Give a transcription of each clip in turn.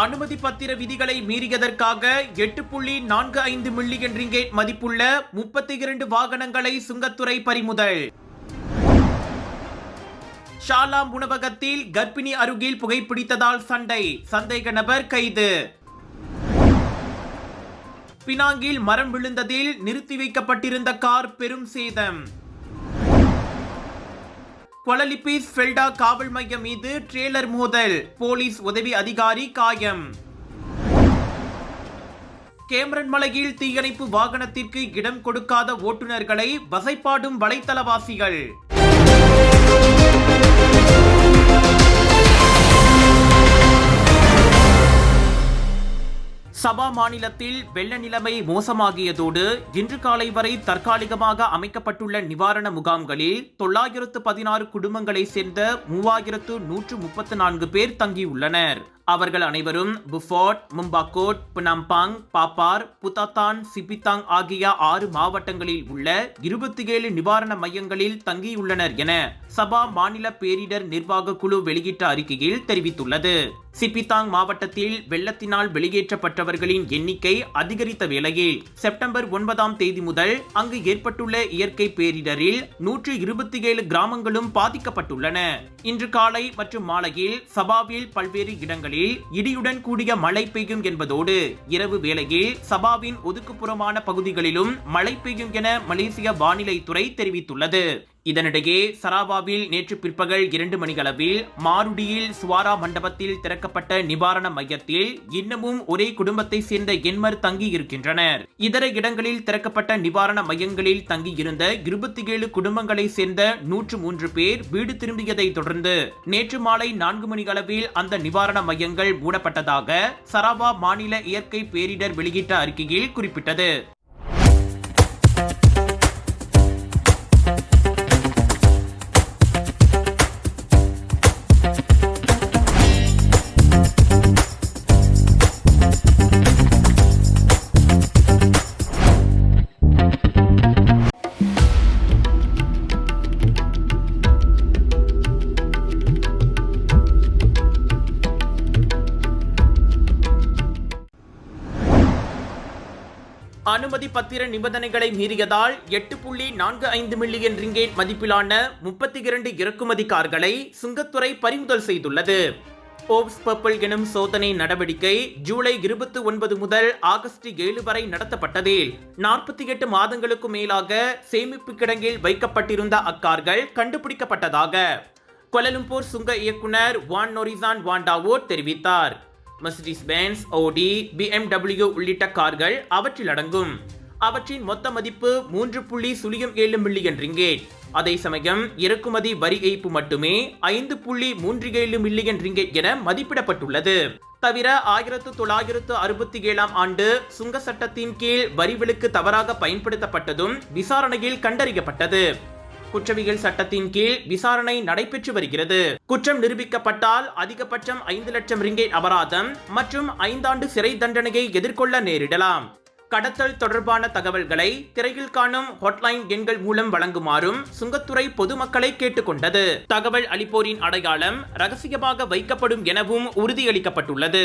அனுமதி பத்திர விதிகளை மீறியதற்காக எட்டு புள்ளி நான்கு ஐந்து மில்லியன் ரிங்கேட் மதிப்புள்ள முப்பத்தி இரண்டு வாகனங்களை சுங்கத்துறை பறிமுதல். ஷாலாம் உணவகத்தில் கர்ப்பிணி அருகில் புகைப்பிடித்ததால் சண்டை. சந்தேக நபர் கைது. பினாங்கில் மரம் விழுந்ததில் நிறுத்தி வைக்கப்பட்டிருந்த கார் பெரும் சேதம். கொலலிபிஸ் ஃபெல்டா காவல் மையம் மீது ட்ரெய்லர் மோதல். போலீஸ் உதவி அதிகாரி காயம். கேமரன் மலையில் தீயணைப்பு வாகனத்திற்கு இடம் கொடுக்காத ஓட்டுநர்களை வசைப்பாடும் வலைத்தளவாசிகள். சபா மாநிலத்தில் வெள்ள நிலைமை மோசமாகியதோடு இன்று காலை வரை தற்காலிகமாக அமைக்கப்பட்டுள்ள நிவாரண முகாம்களில் தொள்ளாயிரத்து பதினாறு குடும்பங்களைச் சேர்ந்த மூவாயிரத்து நூற்று முப்பத்து நான்கு பேர் தங்கியுள்ளனர். அவர்கள் அனைவரும் புஃபோர்ட் மும்பாக்கோட் புனம்பாங் பாப்பார் புத்தாத்தான் சிபித்தாங் ஆகிய ஆறு மாவட்டங்களில் உள்ள இருபத்தி ஏழு நிவாரண மையங்களில் தங்கியுள்ளனர் என சபா மாநில பேரிடர் நிர்வாக குழு வெளியிட்ட அறிக்கையில் தெரிவித்துள்ளது. சிப்பித்தாங் மாவட்டத்தில் வெள்ளத்தினால் வெளியேற்றப்பட்டவர்களின் எண்ணிக்கை அதிகரித்த வேளையில் செப்டம்பர் ஒன்பதாம் தேதி முதல் அங்கு ஏற்பட்டுள்ள இயற்கை பேரிடரில் நூற்று இருபத்தி ஏழு கிராமங்களும் பாதிக்கப்பட்டுள்ளன. இன்று காலை மற்றும் மாலையில் சபாவில் பல்வேறு இடங்களில் இடியுடன் கூடிய மழை பெய்யும் என்பதோடு இரவு வேளையில் சபாவின் ஒதுக்குப்புறமான பகுதிகளிலும் மழை பெய்யும் என மலேசிய வானிலை துறை தெரிவித்துள்ளது. இதனிடையே சராபாவில் நேற்று பிற்பகல் இரண்டு மணிகளவில் மாருடியில் சுவாரா மண்டபத்தில் திறக்கப்பட்ட நிவாரண மையத்தில் இன்னமும் ஒரே குடும்பத்தை சேர்ந்த எண்மர் தங்கி இருக்கின்றனர் இதர இடங்களில் திறக்கப்பட்ட நிவாரண மையங்களில் தங்கியிருந்த இருபத்தி ஏழு குடும்பங்களை சேர்ந்த நூற்று மூன்று பேர் வீடு திரும்பியதை தொடர்ந்து நேற்று மாலை நான்கு மணிகளவில் அந்த நிவாரண மையங்கள் மூடப்பட்டதாக சராவா மாநில இயற்கை பேரிடர் வெளியிட்ட அறிக்கையில் குறிப்பிட்டது. அனுமதி பத்திர நிபந்தனைகளை மீறியதால் எட்டு புள்ளி நான்கு ஐந்து மில்லியன் ரிங்கேட் மதிப்பிலான முப்பத்தி இரண்டு இறக்குமதி கார்களை சுங்கத்துறை பறிமுதல் செய்துள்ளது. ஓப்ஸ் பர்பிள் எனும் சோதனை நடவடிக்கை ஜூலை இருபத்தி ஒன்பது முதல் ஆகஸ்ட் ஏழு வரை நடத்தப்பட்டதில் நாற்பத்தி எட்டு மாதங்களுக்கு மேலாக சேமிப்பு கிடங்கில் வைக்கப்பட்டிருந்த அக்கார்கள் கண்டுபிடிக்கப்பட்டதாக. கொலலும்பூர் சுங்க இயக்குனர் வான் நொரிசான் வாண்டாவோ தெரிவித்தார். மெர்சிடிஸ் பென்ஸ் ஓடி பிஎம்டபிள்யூ உள்ளிட்ட கார்கள் அவற்றில் அடங்கும். அவற்றின் மொத்த மதிப்பு மூன்று புள்ளி சுழியம் ஏழு மில்லியன் ரிங்கேட். அதே சமயம் இறக்குமதி வரி ஏய்ப்பு மட்டுமே ஐந்து புள்ளி மூன்று ஏழு மில்லியன் ரிங்கேட் என மதிப்பிடப்பட்டுள்ளது. தவிர ஆயிரத்து தொள்ளாயிரத்து அறுபத்தி ஏழாம் ஆண்டு சுங்க சட்டத்தின் கீழ் வரி விலக்கு தவறாக பயன்படுத்தப்பட்டதும் விசாரணையில் கண்டறியப்பட்டது. குற்றவியல் சட்டத்தின் கீழ் விசாரணை நடைபெற்று வருகிறது. குற்றம் நிரூபிக்கப்பட்டால் அதிகபட்சம் ஐந்து லட்சம் ரிங்கேட் அபராதம் மற்றும் ஐந்தாண்டு சிறை தண்டனையை எதிர்கொள்ள நேரிடலாம். கடத்தல் தொடர்பான தகவல்களை திரையில் காணும் ஹாட்லைன் எண்கள் மூலம் வழங்குமாறும் சுங்கத்துறை பொதுமக்களை கேட்டுக்கொண்டது. தகவல் அளிப்போரின் அடையாளம் ரகசியமாக வைக்கப்படும் எனவும் உறுதியளிக்கப்பட்டுள்ளது.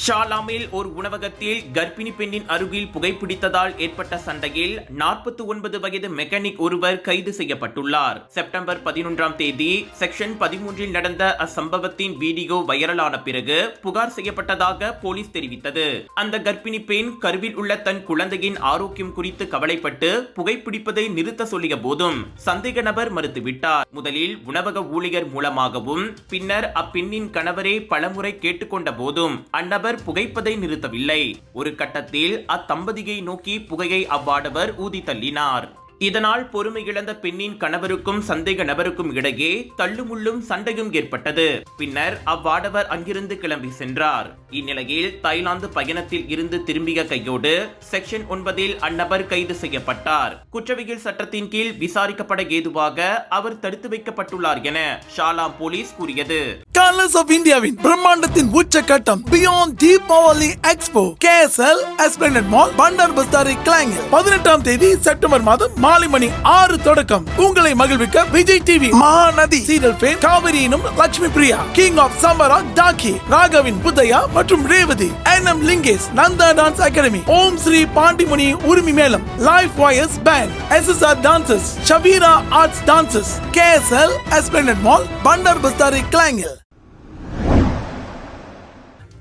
ஷாலாமில் ஒரு உணவகத்தில் கர்ப்பிணி பெண்ணின் அருகில் புகைப்பிடித்ததால் ஏற்பட்ட சண்டையில் நாற்பத்தி ஒன்பது வயது மெக்கானிக் ஒருவர் கைது செய்யப்பட்டுள்ளார். செப்டம்பர் பதினொன்றாம் தேதி செக்ஷன் பதிமூன்றில் நடந்த அச்சம்பவத்தின் வீடியோ வைரலான பிறகு புகார் செய்யப்பட்டதாக போலீஸ் தெரிவித்தது. அந்த கர்ப்பிணி பெண் கருவில் உள்ள தன் குழந்தையின் ஆரோக்கியம் குறித்து கவலைப்பட்டு புகைப்பிடிப்பதை நிறுத்த சொல்லிய போதும் சந்தேக நபர் மறுத்துவிட்டார். முதலில் உணவக ஊழியர் மூலமாகவும் பின்னர் அப்பெண்ணின் கணவரே பலமுறை கேட்டுக்கொண்ட போதும் அந்நபர் புகைப்பதை நிறுத்தவில்லை. ஒரு கட்டத்தில் அத்தம்பதியை நோக்கி புகையை அவ்வாடவர் ஊதி தள்ளினார். இதனால் பொறுமை இழந்த பெண்ணின் கணவருக்கும் சந்தேக நபருக்கும் இடையே தள்ளுமுள்ளும் சண்டையும் ஏற்பட்டது. பின்னர் அவ்வாடவர் அங்கிருந்து கிளம்பி சென்றார். இந்நிலையில் தாய்லாந்து பயணத்தில் இருந்து திரும்பிய கையோடு செக்ஷன் ஒன்பதில் அந்நபர் கைது செய்யப்பட்டார். குற்றவியல் சட்டத்தின் கீழ் விசாரிக்கப்பட ஏதுவாக அவர் தடுத்து வைக்கப்பட்டுள்ளார் என ஷாலா போலீஸ் கூறியது. கலர்ஸ் ஆஃப் இந்தியாவின் பிரம்மாண்டத்தின் உச்சகட்டம் beyond Deepavali expo KSL Esplanade mall Bandar Bestari கிளாங்கில் பதினெட்டாம் தேதி செப்டம்பர் மாதம் மாலை மணி ஆறு தொடக்கம். உங்களை மகிழ்விக்க Vijay TV Mahanadi serial fame காவிரியினும் Lakshmi Priya king of சம்மரா டாக்கி ராகவின் புத்தையா மற்றும் Revathi N M Lingesh Nanda dance academy Om Sri Pandimuni உரிமை மேலம் life wires band SSR dances Shaveera arts dances KSL Esplanade mall Bandar Bestari கிளாங்கில்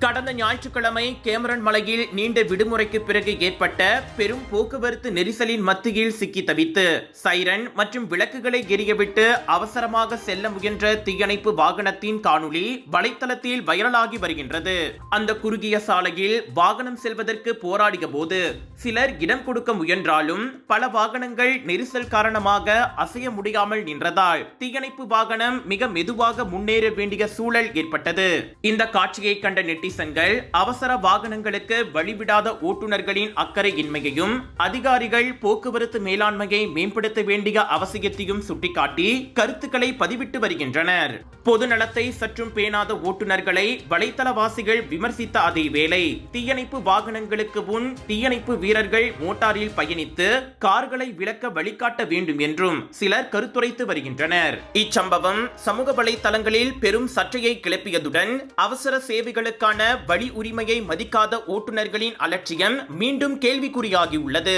கடந்த ஞாயிற்றுக்கிழமை கேமரன் மலையில் நீண்ட விடுமுறைக்கு பிறகு ஏற்பட்ட பெரும் போக்குவரத்து நெரிசலின் மத்தியில் சிக்கி தவித்து சைரன் மற்றும் விளக்குகளை எரியவிட்டு அவசரமாக செல்ல முயன்ற தீயணைப்பு வாகனத்தின் காணொளி வலைத்தளத்தில் வைரலாகி வருகின்றது. அந்த குறுகிய சாலையில் வாகனம் செல்வதற்கு போராடிய போது சிலர் இடம் கொடுக்க முயன்றாலும் பல வாகனங்கள் நெரிசல் காரணமாக அசைய முடியாமல் நின்றதால் தீயணைப்பு வாகனம் மிக மெதுவாக முன்னேற வேண்டிய சூழல் ஏற்பட்டது. இந்த காட்சியை கண்ட நெட்டிசன்கள் அவசர வாகனங்களுக்கு வழிவிடாத ஓட்டுநர்களின் அக்கறையின்மையையும் அதிகாரிகள் போக்குவரத்து மேலாண்மையை மேம்படுத்த வேண்டிய அவசியத்தையும் சுட்டிக்காட்டி கருத்துக்களை பதிவிட்டு வருகின்றனர். பொதுநலத்தை சற்றும் பேணாத ஓட்டுநர்களை வலைத்தளவாசிகள் விமர்சித்த அதே வேளை தீயணைப்பு வாகனங்களுக்கு முன் தீயணைப்பு வீரர்கள் மோட்டாரில் பயணித்து கார்களை விளக்க வழிகாட்ட வேண்டும் என்றும் சிலர் கருத்துரைத்து வருகின்றனர். இச்சம்பவம் சமூக வலைத்தளங்களில் பெரும் சர்ச்சையை கிளப்பியதுடன் அவசர சேவைகளுக்கான வழி உரிமையை மதிக்காத ஓட்டுநர்களின் அலட்சியம் மீண்டும் கேள்விக்குறியாகியுள்ளது.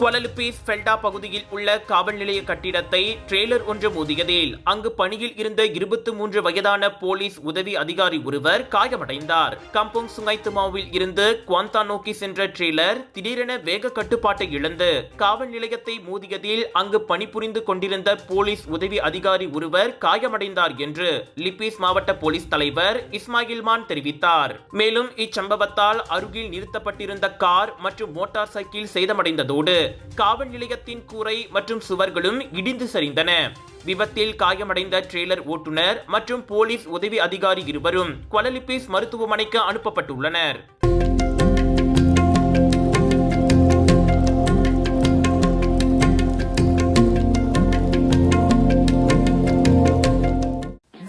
குவலலுப்பீஸ் ஃபெல்டா பகுதியில் உள்ள காவல் நிலைய கட்டிடத்தை ட்ரெய்லர் ஒன்று மோதியதில். அங்கு பணியில் இருந்த இருபத்தி மூன்று வயதான போலீஸ் உதவி அதிகாரி ஒருவர் காயமடைந்தார். கம்போங் சுங்கைத்துமாவில் இருந்து குவாந்தா நோக்கி சென்ற ட்ரெய்லர் திடீரென வேக கட்டுப்பாட்டை இழந்து காவல் நிலையத்தை மோதியதில் அங்கு பணிபுரிந்து கொண்டிருந்த போலீஸ் உதவி அதிகாரி ஒருவர் காயமடைந்தார் என்று லிப்பீஸ் மாவட்ட போலீஸ் தலைவர் இஸ்மாயில்மான் தெரிவித்தார். மேலும் இச்சம்பவத்தால் அருகில் நிறுத்தப்பட்டிருந்த கார் மற்றும் மோட்டார் சைக்கிள் சேதமடைந்ததோடு காவல் நிலையத்தின் கூரை மற்றும் சுவர்களும் இடிந்து சரிந்தன. விபத்தில் காயமடைந்த ட்ரெய்லர் ஓட்டுநர் மற்றும் போலீஸ் உதவி அதிகாரி இருவரும் குவலலிப்பீஸ் மருத்துவமனைக்கு அனுப்பப்பட்டுள்ளனர்.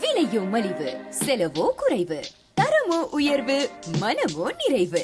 விலையோ மலிவு செலவோ குறைவு தரமோ உயர்வு மனமோ நிறைவு.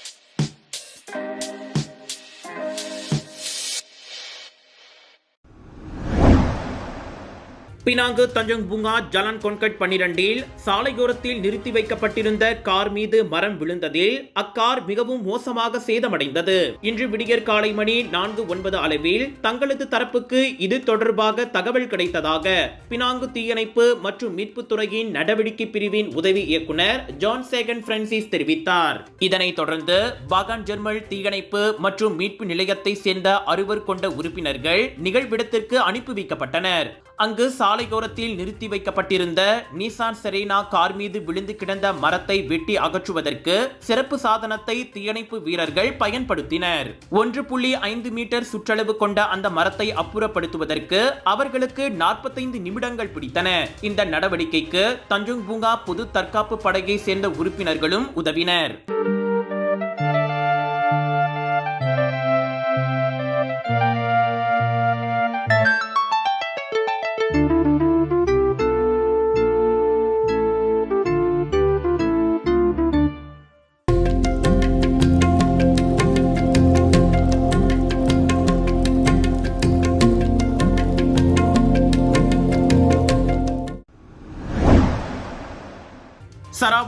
பினாங்கு தஞ்சங் பூங்கா ஜலான் கொன்கட் பன்னிரண்டில் சாலையோரத்தில் நிறுத்தி வைக்கப்பட்டிருந்த கார் மீது மரம் விழுந்ததில் அக்கார் மிகவும் மோசமாக சேதமடைந்தது. இன்று விடியற் காலை மணி நான்கு ஒன்பது அளவில் தங்களது தரப்புக்கு இது தொடர்பாக தகவல் கிடைத்ததாக பினாங்கு தீயணைப்பு மற்றும் மீட்புத் துறையின் நடவடிக்கை பிரிவின் உதவி இயக்குனர் ஜான் சேகன் பிரான்சிஸ் தெரிவித்தார். இதனைத் தொடர்ந்து பாகான் ஜெர்மல் தீயணைப்பு மற்றும் மீட்பு நிலையத்தை சேர்ந்த அறுவர் கொண்ட உறுப்பினர்கள் நிகழ்விடத்திற்கு அனுப்பி வைக்கப்பட்டனர். அங்கு சாலையோரத்தில் நிறுத்தி வைக்கப்பட்டிருந்த நிசான் செரேனா கார் மீது விழுந்து கிடந்த மரத்தை வெட்டி அகற்றுவதற்கு சிறப்பு சாதனத்தை தீயணைப்பு வீரர்கள் பயன்படுத்தினர். ஒன்று புள்ளி ஐந்து மீட்டர் சுற்றளவு கொண்ட அந்த மரத்தை அப்புறப்படுத்துவதற்கு அவர்களுக்கு நாற்பத்தைந்து நிமிடங்கள் பிடித்தன. இந்த நடவடிக்கைக்கு தஞ்சோங் பூங்கா பொது தற்காப்பு படையை சேர்ந்த உறுப்பினர்களும் உதவினர்.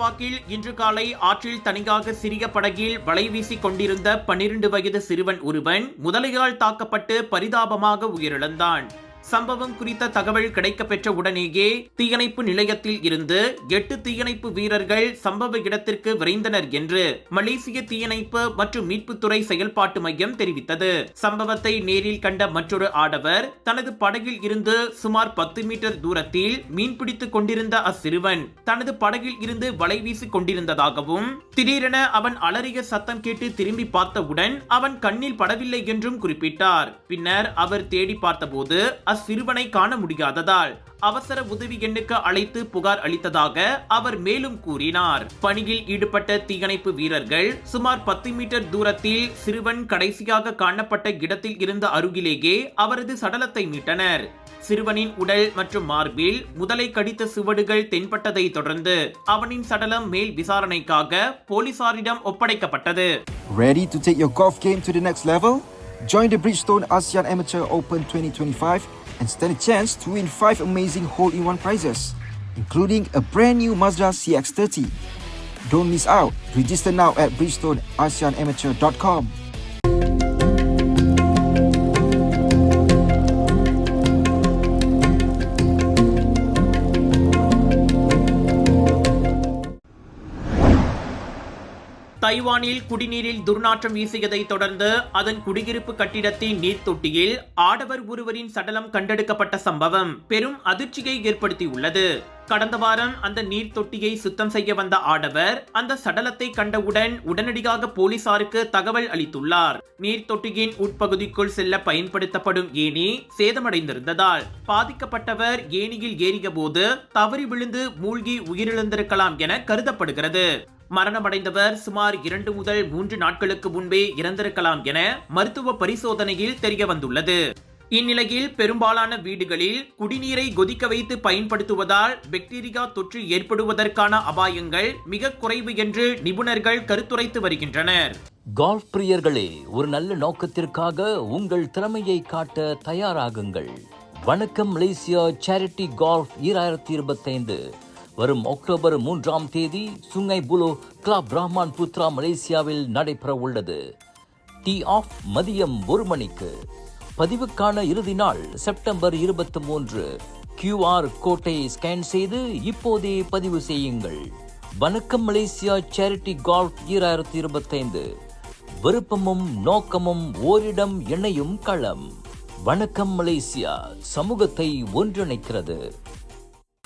சராவா இன்று காலை ஆற்றில் தனியாக சிறிய படகில் வலை வீசிக் கொண்டிருந்த பன்னிரண்டு வயது சிறுவன் ஒருவன் முதலையால் தாக்கப்பட்டு பரிதாபமாக உயிரிழந்தான். சம்பவம் குறித்த தகவல் கிடைக்கப்பெற்ற உடனேயே தீயணைப்பு நிலையத்தில் இருந்து எட்டு தீயணைப்பு வீரர்கள் சம்பவ இடத்திற்கு விரைந்தனர் என்று மலேசிய தீயணைப்பு மற்றும் மீட்புத்துறை செயல்பாட்டு மையம் தெரிவித்தது. சம்பவத்தை நேரில் கண்ட மற்றொரு ஆடவர் தனது படகில் இருந்து சுமார் பத்து மீட்டர் தூரத்தில் மீன்பிடித்துக் கொண்டிருந்த அச்சிறுவன் தனது படகில் இருந்து வலை வீசிக் கொண்டிருந்ததாகவும் திடீரென அவன் அலறிய சத்தம் கேட்டு திரும்பி பார்த்தவுடன் அவன் கண்ணில் படவில்லை என்றும் குறிப்பிட்டார். பின்னர் அவர் தேடி பார்த்தபோது அச்சிறுவனை காண முடியாததால் அவசர உதவி எண்ணுக்கு அழைத்து புகார் அளித்ததாக அவர் மேலும் கூறினார். பணியில் ஈடுபட்ட தீயணைப்பு வீரர்கள் சுமார் பத்து மீட்டர் தூரத்தில் சிறுவன் கடைசியாக காணப்பட்ட இடத்தில் இருந்த அருகிலேயே அவரது சடலத்தை மீட்டனர். சிறுவனின் உடல் மற்றும் மார்பில் முதலை கடித்த சுவடுகள் தென்பட்டதை தொடர்ந்து அவனின் சடலம் மேல் விசாரணைக்காக போலீசாரிடம் ஒப்படைக்கப்பட்டது. Ready to take your golf game to the next level? Join the Bridgestone ASEAN Amateur Open 2025 and stand a chance to win 5 amazing hole-in-one prizes, including a brand new Mazda CX-30. Don't miss out. Register now at bridgestoneasianamateur.com. தைவானில் குடிநீரில் துர்நாற்றம் வீசியதை தொடர்ந்து அதன் குடியிருப்பு கட்டிடத்தின் நீர் தொட்டியில் ஆடவர் ஒருவரின் சடலம் கண்டெடுக்கப்பட்ட சம்பவம் பெரும் அதிர்ச்சியை ஏற்படுத்தியுள்ளது. கடந்த வாரம் அந்த நீர் தொட்டியை சுத்தம் செய்ய வந்த ஆடவர் அந்த சடலத்தை கண்டவுடன் உடனடியாக போலீசாருக்கு தகவல் அளித்துள்ளார். நீர் தொட்டியின் உட்பகுதிக்குள் செல்ல பயன்படுத்தப்படும் ஏணி சேதமடைந்திருந்ததால் பாதிக்கப்பட்டவர் ஏணியில் ஏறியபோது தவறி விழுந்து மூழ்கி உயிரிழந்திருக்கலாம் என கருதப்படுகிறது. மரணமடைந்தவர் சுமார் இரண்டு முதல் மூன்று நாட்களுக்கு முன்பே இறந்திருக்கலாம் என மருத்துவ பரிசோதனையில் தெரிய வந்துள்ளது. இந்நிலையில் பெரும்பாலான வீடுகளில் குடிநீரை கொதிக்க வைத்து பயன்படுத்துவதால் பாக்டீரியா தொற்று ஏற்படுவதற்கான அபாயங்கள் மிக குறைவு என்று நிபுணர்கள் கருத்துரைத்து வருகின்றனர். கால்ஃப் பிரியர்களே ஒரு நல்ல நோக்கத்திற்காக உங்கள் திறமையை காட்ட தயாராகுங்கள். வணக்கம் மலேசியா சேரிட்டி கால்ஃப் ஈராயிரத்தி இருபத்தைந்து. வரும் அக்டோபர் மூன்றாம் தேதி Sungai Buloh club Rahman Putra மலேசியாவில் நடைபெற உள்ளது டி ஆஃப் மதியம் ஒரு மணிக்கு. பதிவுக்கான இறுதி நாள் செப்டம்பர் இருபத்தி மூன்று கியூஆர் கோட்டை ஸ்கேன் செய்து இப்போதே பதிவு செய்யுங்கள். வணக்கம் மலேசியா சேரிட்டி கால்ஃப் ஈராயிரத்தி இருபத்தைந்து. விருப்பமும் நோக்கமும் ஓரிடம் இணையும் களம். வணக்கம் மலேசியா சமூகத்தை ஒன்றிணைக்கிறது.